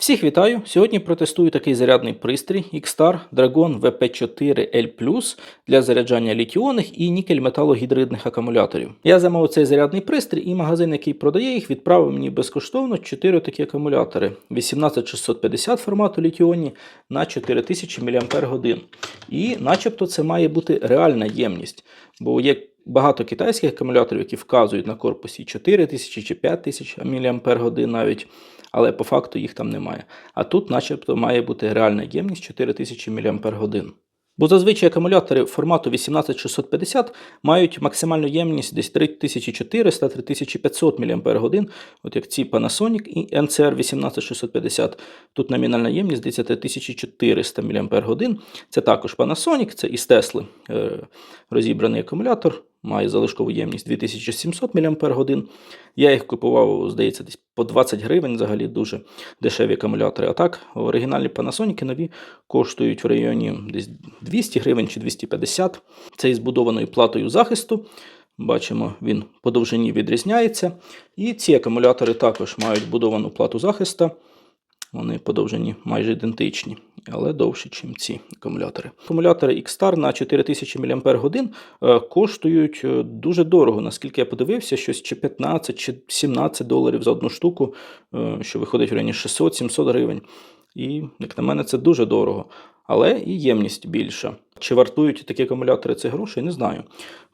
Всіх вітаю! Сьогодні протестую такий зарядний пристрій XTAR Dragon VP4L для заряджання літіонних і нікель-металогідридних акумуляторів. Я замовив цей зарядний пристрій, і магазин, який продає їх, відправив мені безкоштовно 4 такі акумулятори 18650 формату літіонні на 4000 мАч. І начебто це має бути реальна ємність, бо є багато китайських акумуляторів, які вказують на корпусі 4000 чи 5000 мАч навіть але по факту їх там немає. А тут, начебто, має бути реальна ємність 4000 мАч. Бо зазвичай акумулятори формату 18650 мають максимальну ємність десь 3400-3500 мАч, от як ці Panasonic і NCR 18650. Тут номінальна ємність десь 3400 мАч. Це також Panasonic, це із Tesla е, розібраний акумулятор, має залишкову ємність 2700 мАч. Я їх купував, здається, десь по 20 гривень, взагалі дуже дешеві акумулятори. А так, оригінальні Panasonic нові коштують в районі десь 200 гривень чи 250. Це із збудованою платою захисту. Бачимо, він по довжині відрізняється. І ці акумулятори також мають будовану плату захисту. Вони подовжені майже ідентичні, але довші, ніж ці акумулятори. Акумулятори X-Star на 4000 мАч е, коштують е, дуже дорого. Наскільки я подивився, щось чи 15 чи 17 доларів за одну штуку, е, що виходить в районі 600-700 гривень. І, як на мене, це дуже дорого. Але і ємність більша. Чи вартують такі акумулятори цих грошей, не знаю.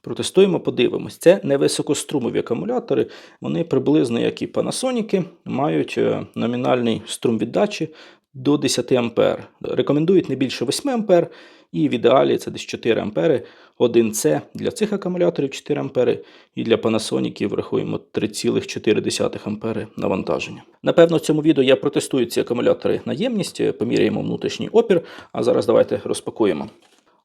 Протестуємо, подивимось. Це не високострумові акумулятори, вони приблизно, як і Panasonic, мають е, номінальний струм віддачі до 10 А. Рекомендують не більше 8 А, і в ідеалі це десь 4 А. 1С для цих акумуляторів 4 А, і для Panasonic врахуємо 3,4 А навантаження. Напевно, в цьому відео я протестую ці акумулятори на ємність, поміряємо внутрішній опір, а зараз давайте розпакуємо.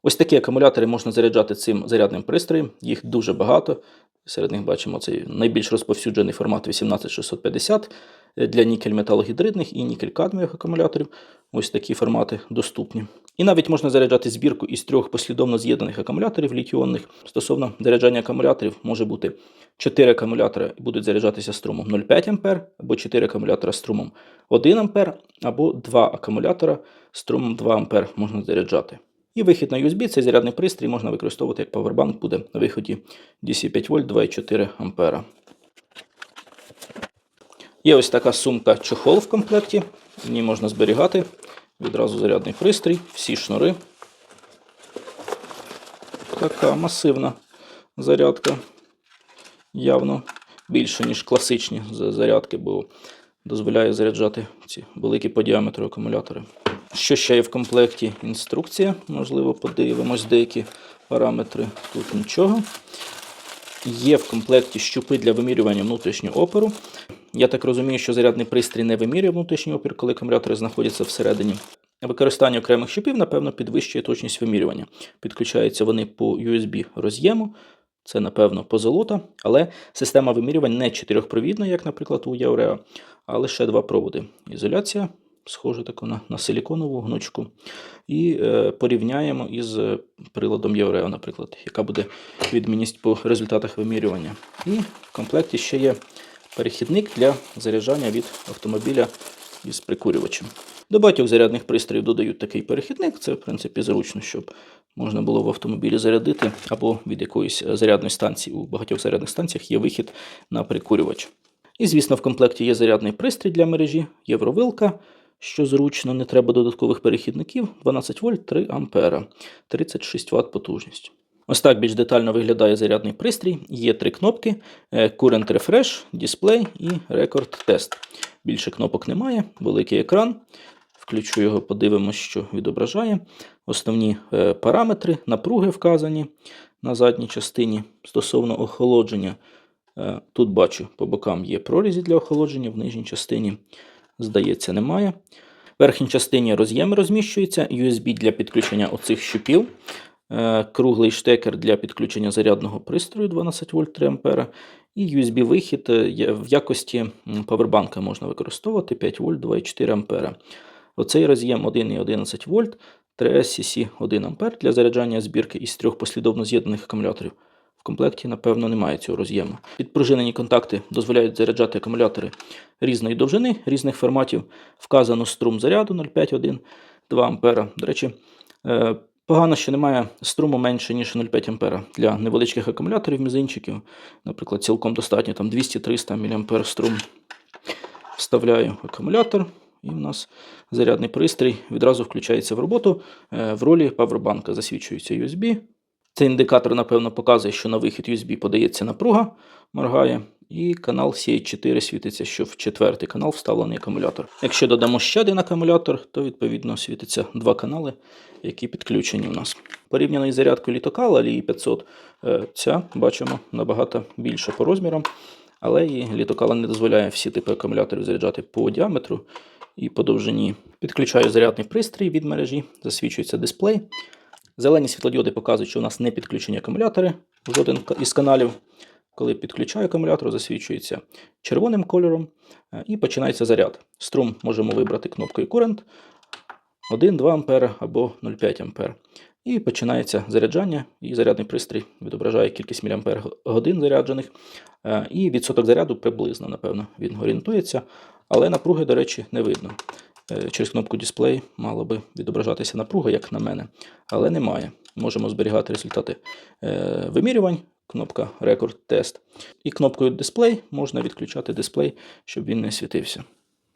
Ось такі акумулятори можна заряджати цим зарядним пристроєм, їх дуже багато. Серед них бачимо цей найбільш розповсюджений формат 18650 для нікель-металогідридних і нікель-кадмієвих акумуляторів. Ось такі формати доступні. І навіть можна заряджати збірку із трьох послідовно з'єднаних акумуляторів літіонних. Стосовно заряджання акумуляторів, може бути 4 акумулятори будуть заряджатися струмом 0,5 А, або 4 акумулятора струмом 1 А, або 2 акумулятора струмом 2 А можна заряджати. І вихід на USB, цей зарядний пристрій можна використовувати як павербанк буде на виході DC 5 В 2,4 А. Є ось така сумка чохол в комплекті. В ній можна зберігати відразу зарядний пристрій, всі шнури. Така масивна зарядка. Явно більше, ніж класичні зарядки, бо дозволяє заряджати ці великі по діаметру акумулятори. Що ще є в комплекті? Інструкція. Можливо, подивимось деякі параметри. Тут нічого. Є в комплекті щупи для вимірювання внутрішнього опору. Я так розумію, що зарядний пристрій не вимірює внутрішній опір, коли акумулятори знаходяться всередині. Використання окремих щупів, напевно, підвищує точність вимірювання. Підключаються вони по USB роз'єму. Це, напевно, позолота, але система вимірювань не чотирьохпровідна, як, наприклад, у Яуреа, а лише два проводи. Ізоляція схоже таку на на силіконову гнучку. І е, порівняємо із е, приладом Єврео, наприклад, яка буде відмінність по результатах вимірювання. І в комплекті ще є перехідник для заряджання від автомобіля із прикурювачем. До багатьох зарядних пристроїв додають такий перехідник, це, в принципі, зручно, щоб можна було в автомобілі зарядити, або від якоїсь зарядної станції. У багатьох зарядних станціях є вихід на прикурювач. І, звісно, в комплекті є зарядний пристрій для мережі, євровилка що зручно, не треба додаткових перехідників 12 вольт 3 ампера, 36 Вт потужність. Ось так більш детально виглядає зарядний пристрій. Є три кнопки: е, Current Refresh, Display і Record Test. Більше кнопок немає, великий екран. Включу його, подивимося, що відображає. Основні е, параметри, напруги вказані на задній частині стосовно охолодження. Е, тут бачу, по бокам є прорізі для охолодження, в нижній частині здається, немає. В верхній частині роз'єми розміщується, USB для підключення оцих щупів, е, круглий штекер для підключення зарядного пристрою 12 вольт 3 А, і USB-вихід е, в якості павербанка можна використовувати 5 вольт 2,4 А. Оцей роз'єм 1,11 вольт 3 cc 1 А для заряджання збірки із трьох послідовно з'єднаних акумуляторів. В комплекті, напевно, немає цього роз'єму. Підпружинені контакти дозволяють заряджати акумулятори різної довжини, різних форматів. Вказано струм заряду 0,5, 2 А. До речі, е, погано, що немає струму менше, ніж 0,5 А. Для невеличких акумуляторів, мізинчиків, наприклад, цілком достатньо там 200-300 мА струм. Вставляю акумулятор, і в нас зарядний пристрій відразу включається в роботу е, в ролі павербанка. Засвічується USB. Цей індикатор, напевно, показує, що на вихід USB подається напруга, моргає, і канал CH4 світиться, що в четвертий канал вставлений акумулятор. Якщо додамо ще один акумулятор, то відповідно світиться два канали, які підключені у нас. Порівняно із зарядкою літокала Лії 500, е, ця бачимо набагато більша по розмірам, але і літокала не дозволяє всі типи акумуляторів заряджати по діаметру і по довжині. Підключаю зарядний пристрій від мережі, засвічується дисплей. Зелені світлодіоди показують, що у нас не підключені акумулятори жоден із каналів. Коли підключаю акумулятор, засвічується червоним кольором е, і починається заряд. Струм можемо вибрати кнопкою Current 1-2 А або 0,5 А. І починається заряджання, і зарядний пристрій відображає кількість мАч заряджених. Е, І відсоток заряду приблизно, напевно, він орієнтується, але напруги, до речі, не видно. Е, Через кнопку дисплей мало би відображатися напруга, як на мене, але немає. Можемо зберігати результати е, вимірювань, кнопка Record Test. І кнопкою дисплей можна відключати дисплей, щоб він не світився.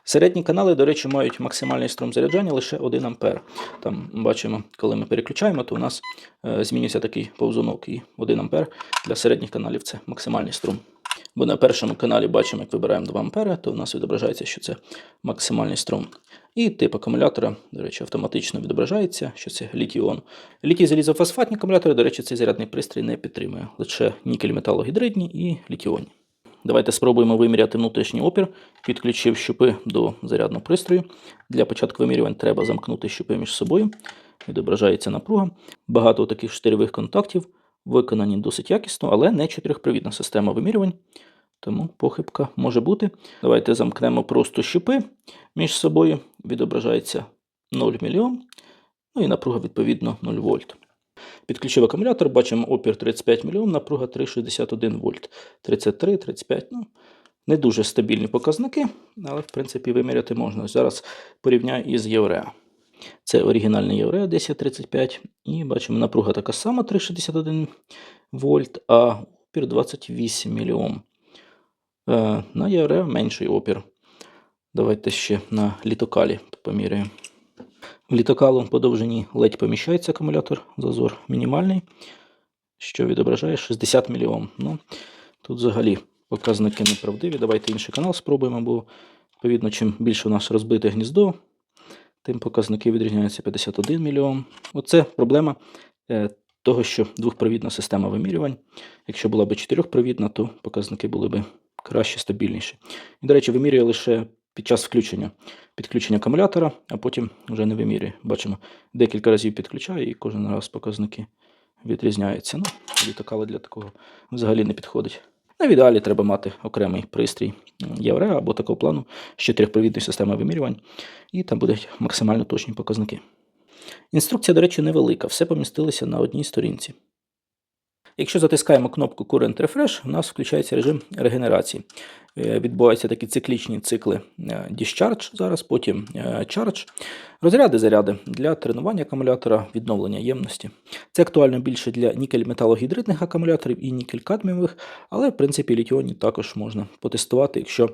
Середні канали, до речі, мають максимальний струм заряджання лише 1 А. Там бачимо, коли ми переключаємо, то у нас е, змінюється такий повзунок. І 1 А для середніх каналів це максимальний струм. Бо на першому каналі бачимо, як вибираємо 2 А, то у нас відображається, що це максимальний струм. І тип акумулятора, до речі, автоматично відображається, що це літій-іон. Літій залізофосфатні акумулятори, до речі, цей зарядний пристрій не підтримує. Лише нікель металогідридні і літій-іонні. Давайте спробуємо виміряти внутрішній опір, підключив щупи до зарядного пристрою. Для початку вимірювань треба замкнути щупи між собою. Відображається напруга. Багато таких штирьових контактів виконані досить якісно, але не чотирьохпровідна система вимірювань. Тому похибка може бути. Давайте замкнемо просто щупи між собою. Відображається 0 мільйон. Ну і напруга, відповідно, 0 вольт. Підключив акумулятор, бачимо опір 35 мільйон, напруга 3,61 вольт. 33, 35. Ну, не дуже стабільні показники, але в принципі виміряти можна. Зараз порівняю із Євреа. Це оригінальний Євреа 1035. І бачимо, напруга така сама 3,61 вольт, а опір 28 мільйон. Е, На Євреа менший опір. Давайте ще на літокалі поміряємо. В літокалу по довжині ледь поміщається акумулятор, зазор мінімальний, що відображає 60 мільйон. Ну, тут взагалі показники неправдиві. Давайте інший канал спробуємо, бо, відповідно, чим більше у нас розбите гніздо, тим показники відрізняються 51 мільйон. Оце проблема е, того, що двохпровідна система вимірювань. Якщо була б чотирьохпровідна, то показники були б краще, стабільніші. І, до речі, вимірює лише під час включення. Підключення акумулятора, а потім вже не вимірює. Бачимо, декілька разів підключає і кожен раз показники відрізняються. Ну, літокали для такого взагалі не підходить. На ідеалі треба мати окремий пристрій єврея або такого плану з чотирьохпровідної системи вимірювань, і там будуть максимально точні показники. Інструкція, до речі, невелика, все помістилося на одній сторінці. Якщо затискаємо кнопку Current Refresh, у нас включається режим регенерації. Е, Відбуваються такі циклічні цикли е, Discharge зараз, потім е, Charge. Розряди заряди для тренування акумулятора, відновлення ємності. Це актуально більше для нікель-металогідридних акумуляторів і нікель-кадмієвих, але в принципі літіоні також можна потестувати, якщо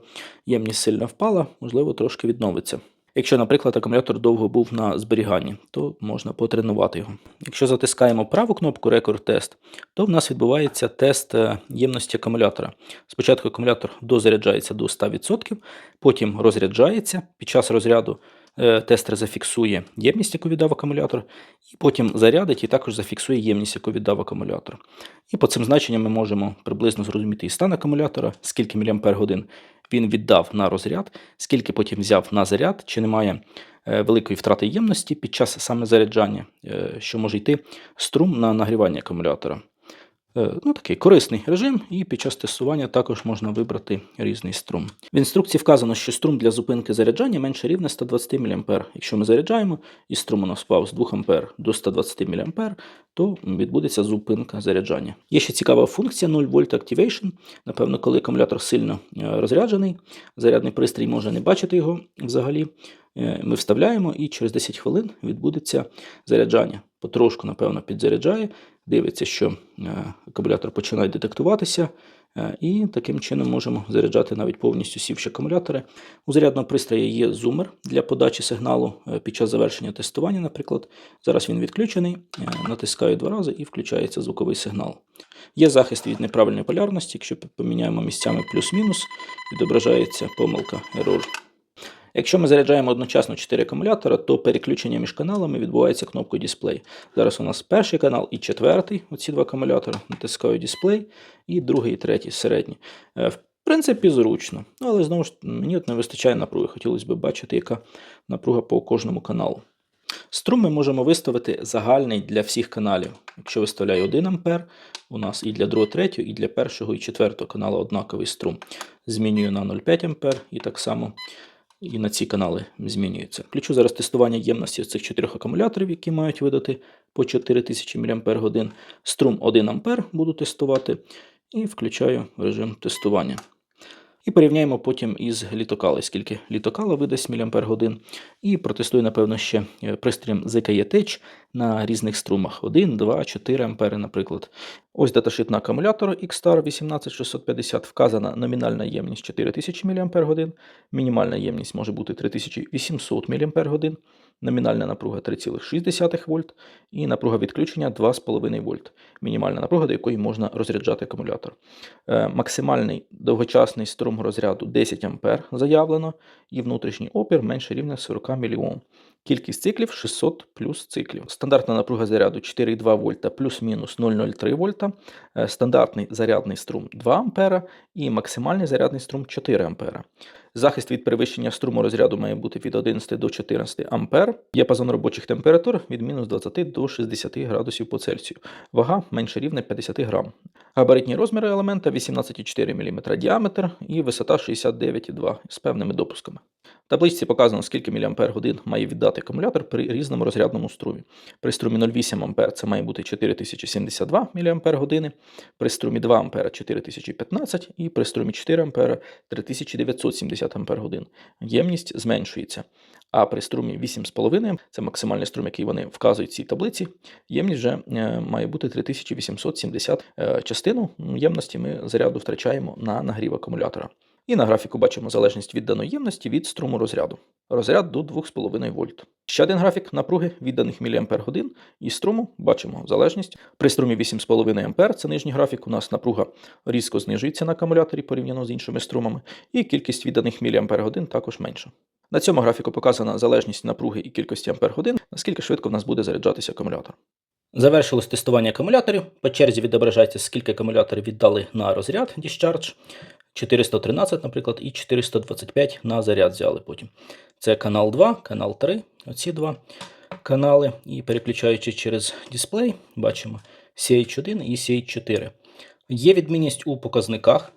ємність сильно впала, можливо, трошки відновиться. Якщо, наприклад, акумулятор довго був на зберіганні, то можна потренувати його. Якщо затискаємо праву кнопку Рекорд тест, то в нас відбувається тест е, ємності акумулятора. Спочатку акумулятор дозаряджається до 100%, потім розряджається. Під час розряду тестер зафіксує ємність, яку віддав акумулятор, і потім зарядить і також зафіксує ємність, яку віддав акумулятор. І по цим значенням ми можемо приблизно зрозуміти і стан акумулятора, скільки мАч він віддав на розряд, скільки потім взяв на заряд, чи немає е, великої втрати ємності під час саме заряджання, е, що може йти струм на нагрівання акумулятора. Е, Ну, такий корисний режим, і під час тестування також можна вибрати різний струм. В інструкції вказано, що струм для зупинки заряджання менше рівне 120 мА. Якщо ми заряджаємо і струм у нас впав з 2 А до 120 мА, то відбудеться зупинка заряджання. Є ще цікава функція 0 V Activation. Напевно, коли акумулятор сильно е, розряджений, зарядний пристрій може не бачити його взагалі. Е, Ми вставляємо і через 10 хвилин відбудеться заряджання. Потрошку, напевно, підзаряджає, дивиться, що е, акумулятор починає детектуватися, е, і таким чином можемо заряджати навіть повністю сівші акумулятори. У зарядного пристрою є зумер для подачі сигналу е, під час завершення тестування, наприклад. Зараз він відключений, натискаю два рази і включається звуковий сигнал. Є захист від неправильної полярності, якщо поміняємо місцями плюс-мінус, відображається помилка error. Якщо ми заряджаємо одночасно 4 акумулятора, то переключення між каналами відбувається кнопкою дисплей. Зараз у нас перший канал і четвертий, оці два акумулятори. Натискаю дисплей, і другий, і третій середній. Е, В принципі, зручно. Ну, Але знову ж мені от не вистачає напруги. Хотілося б бачити, яка напруга по кожному каналу. Струм ми можемо виставити загальний для всіх каналів. Якщо виставляю 1 А, у нас і для 2, 3, і для першого і четвертого каналу однаковий струм. Змінюю на 0,5 А і так само і на ці канали змінюється. Включу зараз тестування ємності цих чотирьох акумуляторів, які мають видати по 4000 мАч. Струм 1 А буду тестувати. І включаю режим тестування. І порівняємо потім із літокали, скільки літокала видасть мАч. І протестую, напевно, ще е, пристроєм ZKE Tech на різних струмах 1, 2, 4 ампери, наприклад. Ось даташит на акумулятор XTAR 18650 вказана номінальна ємність 4000 мАч, мінімальна ємність може бути 3800 мАч, номінальна напруга 3,6 вольт і напруга відключення 2,5 вольт. Мінімальна напруга, до якої можна розряджати акумулятор. Е, Максимальний довгочасний струм розряду 10 А заявлено, і внутрішній опір менше рівня 40 мільйон. Кількість циклів 600 плюс циклів. Стандартна напруга заряду 4,2 вольта плюс-мінус 0,03 вольта. Е, Стандартний зарядний струм 2 ампера і максимальний зарядний струм 4 ампера. Захист від перевищення струму розряду має бути від 11 до 14 ампер. Діапазон робочих температур від мінус 20 до 60 градусів по Цельсію. Вага менше рівня 50 грам. Габаритні розміри елемента 18,4 мм діаметр і висота 69,2 з певними допусками. В табличці показано, скільки мАч має віддати акумулятор при різному розрядному струмі. При струмі 0,8 А це має бути 4072 мАч, при струмі 2 А 4015 і при струмі 4 А 3970 Ах. Ємність зменшується. А при струмі 8,5 це максимальний струм, який вони вказують в цій таблиці. Ємність вже е, має бути 3870 Е, частину ємності ми заряду втрачаємо на нагрів акумулятора. І на графіку бачимо залежність відданої ємності від струму розряду. Розряд до 2,5 вольт. Ще один графік напруги відданих мАч і струму бачимо залежність. При струмі 8,5 А, це нижній графік, у нас напруга різко знижується на акумуляторі порівняно з іншими струмами, і кількість відданих мАч також менша. На цьому графіку показана залежність напруги і кількості ампер-годин, наскільки швидко в нас буде заряджатися акумулятор. Завершилось тестування акумуляторів. По черзі відображається, скільки акумуляторів віддали на розряд Discharge. 413, наприклад, і 425 на заряд взяли потім. Це канал 2, канал 3, оці два канали. І переключаючи через дисплей, бачимо CH1 і CH4. Є відмінність у показниках.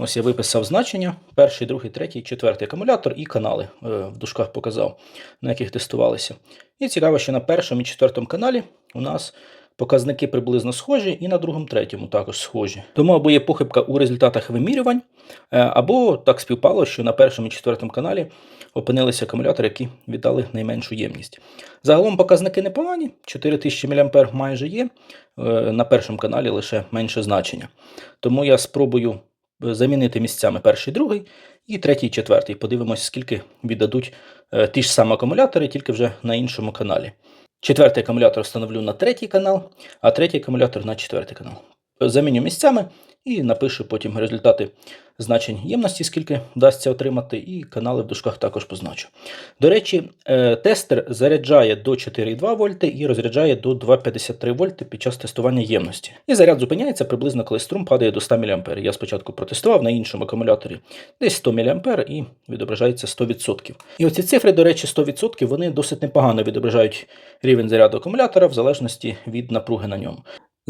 Ось я виписав значення: перший, другий, третій, четвертий акумулятор і канали е, в дужках показав, на яких тестувалися. І цікаво, що на першому і четвертому каналі у нас показники приблизно схожі, і на другому, третьому також схожі. Тому або є похибка у результатах вимірювань, е, або так співпало, що на першому і четвертому каналі опинилися акумулятори, які віддали найменшу ємність. Загалом показники непогані, 4000 мА майже є. е, На першому каналі лише менше значення. Тому я спробую замінити місцями перший, другий і третій, четвертий. Подивимось, скільки віддадуть е, ті ж самі акумулятори, тільки вже на іншому каналі. Четвертий акумулятор встановлю на третій канал, а третій акумулятор на четвертий канал. Заміню місцями і напишу потім результати значень ємності, скільки вдасться отримати, і канали в дужках також позначу. До речі, е, тестер заряджає до 4,2 вольти і розряджає до 2,53 вольти під час тестування ємності. І заряд зупиняється приблизно, коли струм падає до 100 мА. Я спочатку протестував на іншому акумуляторі десь 100 мА і відображається 100%. І оці цифри, до речі, 100% вони досить непогано відображають рівень заряду акумулятора в залежності від напруги на ньому.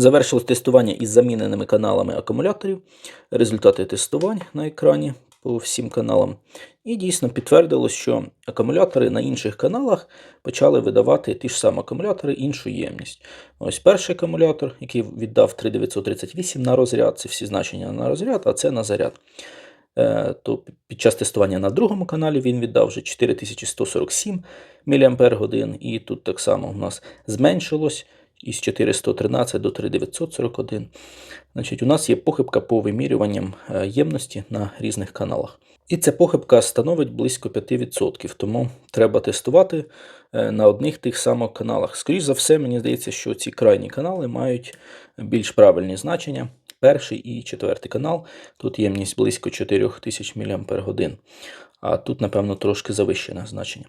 Завершилось тестування із заміненими каналами акумуляторів. Результати тестувань на екрані по всім каналам. І дійсно підтвердилось, що акумулятори на інших каналах почали видавати ті ж самі акумулятори іншу ємність. Ось перший акумулятор, який віддав 3938 на розряд, це всі значення на розряд, а це на заряд. Е, То під час тестування на другому каналі він віддав вже 4147 мАч, і тут так само у нас зменшилось із 413 до 3941. Значить, у нас є похибка по вимірюванням е, ємності на різних каналах. І ця похибка становить близько 5%, тому треба тестувати е, на одних тих самих каналах. Скоріше за все, мені здається, що ці крайні канали мають більш правильні значення. Перший і четвертий канал. Тут ємність близько 4000 мАч, а тут, напевно, трошки завищене значення.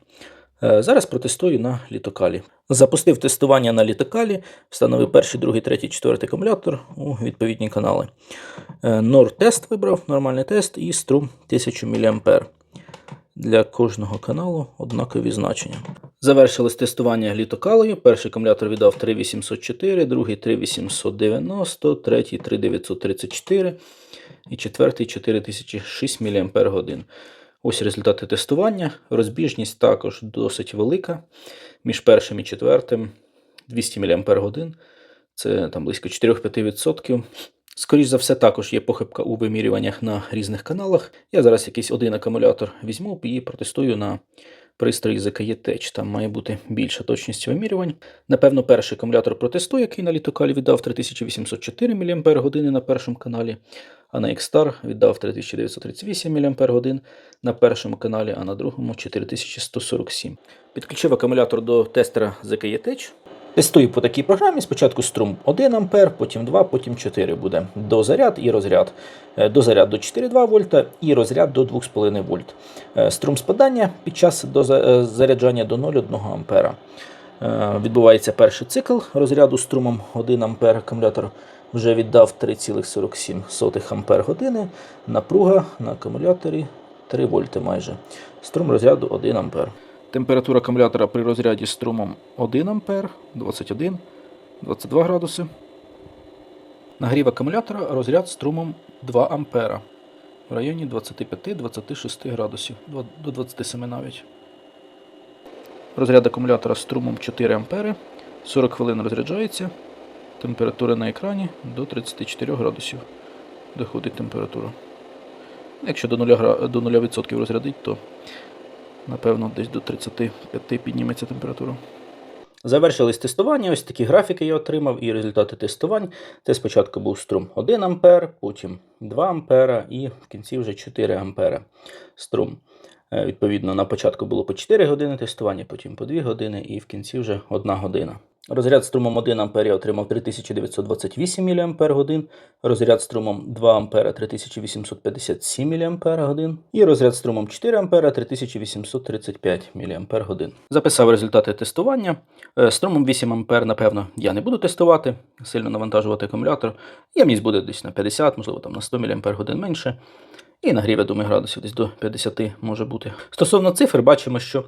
Е, Зараз протестую на літокалі. Запустив тестування на літокалі, встановив перший, другий, третій, четвертий акумулятор у відповідні канали. Нор тест вибрав, нормальний тест і струм 1000 мА. Для кожного каналу однакові значення. Завершилось тестування глітокалою. Перший акумулятор віддав 3804, другий 3890, третій 3934 і четвертий 4006 мАч. Ось результати тестування. Розбіжність також досить велика. Між першим і четвертим 200 мАч. Це там близько 4-5%. Скоріше за все, також є похибка у вимірюваннях на різних каналах. Я зараз якийсь один акумулятор візьму і протестую на пристрої ЗКЄ-ТЕЧ, Там має бути більша точність вимірювань. Напевно, перший акумулятор протесту, який на літокалі віддав 3804 мАч на першому каналі, а на XTAR віддав 3938 мАч на першому каналі, а на другому 4147. Підключив акумулятор до тестера Tech. Тестую по такій програмі. Спочатку струм 1 А, потім 2, потім 4 буде. Дозаряд і розряд. Е, Дозаряд до 4,2 вольта і розряд до 2,5 вольт. Е, Струм спадання під час е, заряджання до 0,1 ампера. Е, Відбувається перший цикл розряду струмом 1 ампер. Акумулятор вже віддав 3,47 ампер години. Напруга на акумуляторі 3 вольти майже. Струм розряду 1 ампер. Температура акумулятора при розряді струмом 1 ампер, 21, 22 градуси. Нагрів акумулятора розряд струмом 2 ампера в районі 25-26 градусів, до 27 навіть. Розряд акумулятора струмом 4 ампери, 40 хвилин розряджається. Температура на екрані до 34 градусів. Доходить температура. Якщо до 0, гра- до 0% розрядить, то напевно десь до 35 підніметься температура. Завершились тестування. Ось такі графіки я отримав і результати тестувань. Це спочатку був струм 1 А, потім 2 А і в кінці вже 4 А струм. Е, Відповідно, на початку було по 4 години тестування, потім по 2 години і в кінці вже 1 година. Розряд струмом 1 А отримав 3928 мАч, розряд струмом 2 А 3857 мАч і розряд струмом 4 А 3835 мАч. Записав результати тестування. Е, Струмом 8 А, напевно, я не буду тестувати, сильно навантажувати акумулятор. Ємність буде десь на 50, можливо, там на 100 мАч менше. І нагрів, я думаю, градусів десь до 50 може бути. Стосовно цифр, бачимо, що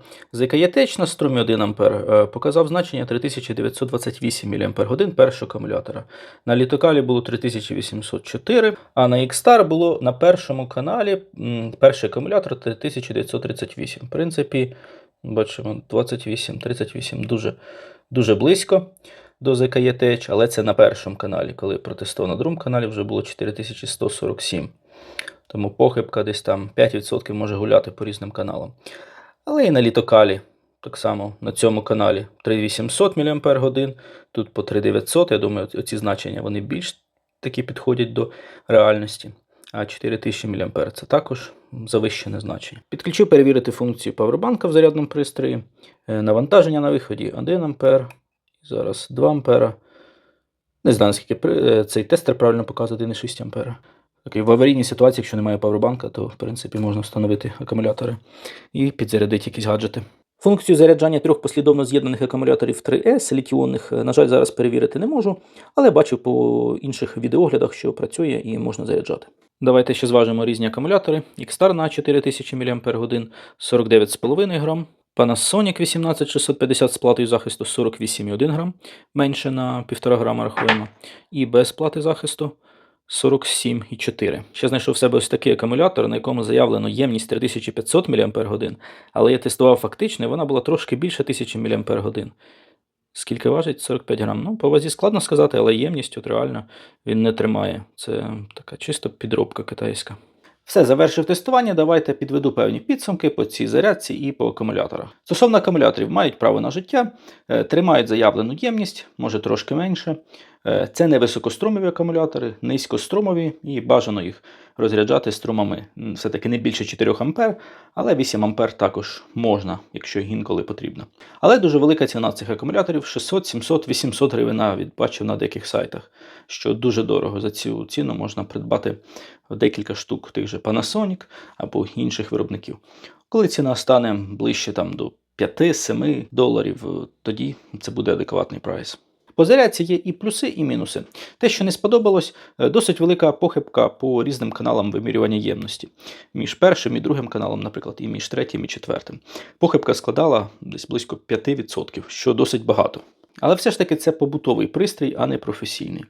Tech на струмі 1 А е, показав значення 3928 мАч першого акумулятора. На літокалі було 3804, а на Xstar було на першому каналі перший акумулятор 3938. В принципі, бачимо 28-38 дуже, дуже близько до Tech, але це на першому каналі. Коли протестував на другому каналі, вже було 4147. Тому похибка десь там 5% може гуляти по різним каналам. Але і на літокалі, так само на цьому каналі 3800 мАч, тут по 3900. Я думаю, ці значення вони більш таки підходять до реальності. А 4000 мА це також завищене значення. Підключив перевірити функцію павербанка в зарядному пристрої. Е, Навантаження на виході 1 А, зараз 2 А. Не знаю, наскільки е, цей тестер правильно показує 1,6 А. Окей, в аварійній ситуації, якщо немає павербанка, то в принципі можна встановити акумулятори і підзарядити якісь гаджети. Функцію заряджання трьох послідовно з'єднаних акумуляторів 3S літіонних, е, на жаль, зараз перевірити не можу, але бачив по інших відеоглядах, що працює і можна заряджати. Давайте ще зважимо різні акумулятори. Xstar на 4000 мАч 49,5 грам. Panasonic 18650 з платою захисту 48,1 грам, менше на 1,5 грама рахуємо. І без плати захисту 47,4. Ще знайшов в себе ось такий акумулятор, на якому заявлено ємність 3500 мАч, але я тестував фактично, і вона була трошки більше 1000 мАч. Скільки важить? 45 грам. Ну, по вазі складно сказати, але ємність от реально він не тримає. Це така чисто підробка китайська. Все, завершив тестування. Давайте підведу певні підсумки по цій зарядці і по акумуляторах. Стосовно акумуляторів, мають право на життя, е, тримають заявлену ємність, може трошки менше. Е, Це не високострумові акумулятори, низькострумові і бажано їх розряджати струмами все-таки не більше 4 А, але 8 А також можна, якщо інколи потрібно. Але дуже велика ціна цих акумуляторів 600, 700, 800 гривень навіть бачив на деяких сайтах, що дуже дорого. За цю ціну можна придбати декілька штук тих же Panasonic або інших виробників. Коли ціна стане ближче там, до 5-7 доларів, тоді це буде адекватний прайс. По зарядці є і плюси, і мінуси. Те, що не сподобалось, е, досить велика похибка по різним каналам вимірювання ємності. Між першим і другим каналом, наприклад, і між третім і четвертим. Похибка складала десь близько 5%, що досить багато. Але все ж таки це побутовий пристрій, а не професійний.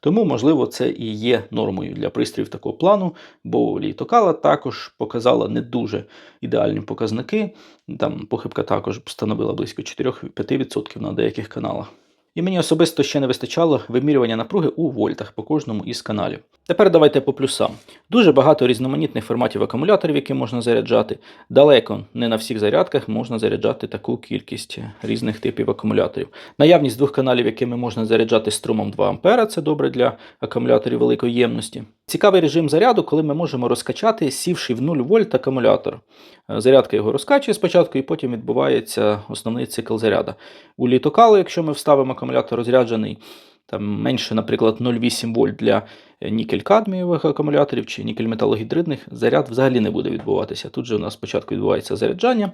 Тому, можливо, це і є нормою для пристроїв такого плану, бо літокала також показала не дуже ідеальні показники. Там похибка також становила близько 4-5% на деяких каналах. І мені особисто ще не вистачало вимірювання напруги у вольтах по кожному із каналів. Тепер давайте по плюсам. Дуже багато різноманітних форматів акумуляторів, які можна заряджати. Далеко не на всіх зарядках можна заряджати таку кількість різних типів акумуляторів. Наявність двох каналів, якими можна заряджати струмом 2 А, це добре для акумуляторів великої ємності. Цікавий режим заряду, коли ми можемо розкачати, сівши в 0 вольт акумулятор. Зарядка його розкачує спочатку, і потім відбувається основний цикл заряду. У літокалу, якщо ми вставимо акумулятор розряджений, там менше, наприклад, 0,8 вольт для нікель-кадмієвих акумуляторів чи нікель-металогідридних, заряд взагалі не буде відбуватися. Тут же у нас спочатку відбувається заряджання,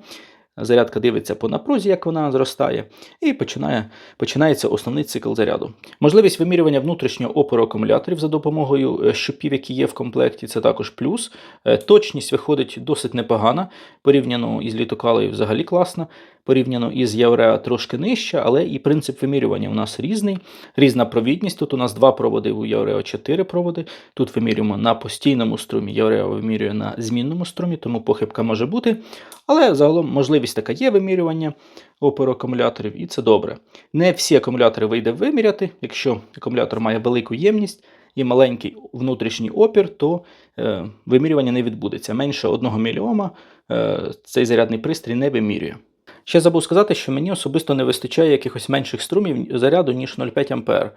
зарядка дивиться по напрузі, як вона зростає, і починає, починається основний цикл заряду. Можливість вимірювання внутрішнього опору акумуляторів за допомогою е, щупів, які є в комплекті, це також плюс. Е, Точність виходить досить непогана, порівняно із літокалею взагалі класна. Порівняно із Євреа трошки нижча, але і принцип вимірювання у нас різний. Різна провідність. Тут у нас два проводи, у Єврео 4 проводи. Тут вимірюємо на постійному струмі, Єврео вимірює на змінному струмі, тому похибка може бути. Але загалом можливість така є вимірювання опору акумуляторів, і це добре. Не всі акумулятори вийде виміряти. Якщо акумулятор має велику ємність і маленький внутрішній опір, то е, вимірювання не відбудеться. Менше 1 мільйома е, цей зарядний пристрій не вимірює. Ще забув сказати, що мені особисто не вистачає якихось менших струмів заряду, ніж 0,5 А.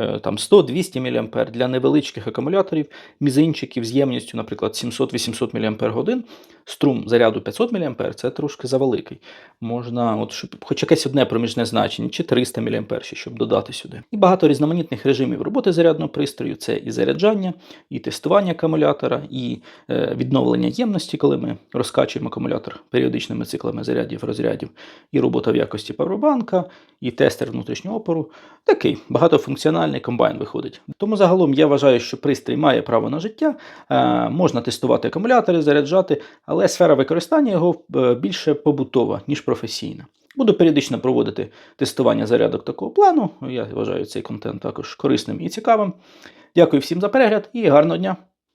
Е, Там 100-200 мА для невеличких акумуляторів, мізинчиків з ємністю, наприклад, 700-800 мАч. Струм заряду 500 мА це трошки завеликий. Можна, от, щоб хоч якесь одне проміжне значення, чи 300 мА, щоб додати сюди. І багато різноманітних режимів роботи зарядного пристрою це і заряджання, і тестування акумулятора, і е, відновлення ємності, коли ми розкачуємо акумулятор періодичними циклами зарядів, розрядів, і робота в якості павербанка, і тестер внутрішнього опору. Такий багатофункціональний комбайн виходить. Тому загалом я вважаю, що пристрій має право на життя, е, можна тестувати акумулятори, заряджати, але сфера використання його е, більше побутова, ніж професійна. Буду періодично проводити тестування зарядок такого плану. Я вважаю цей контент також корисним і цікавим. Дякую всім за перегляд і гарного дня!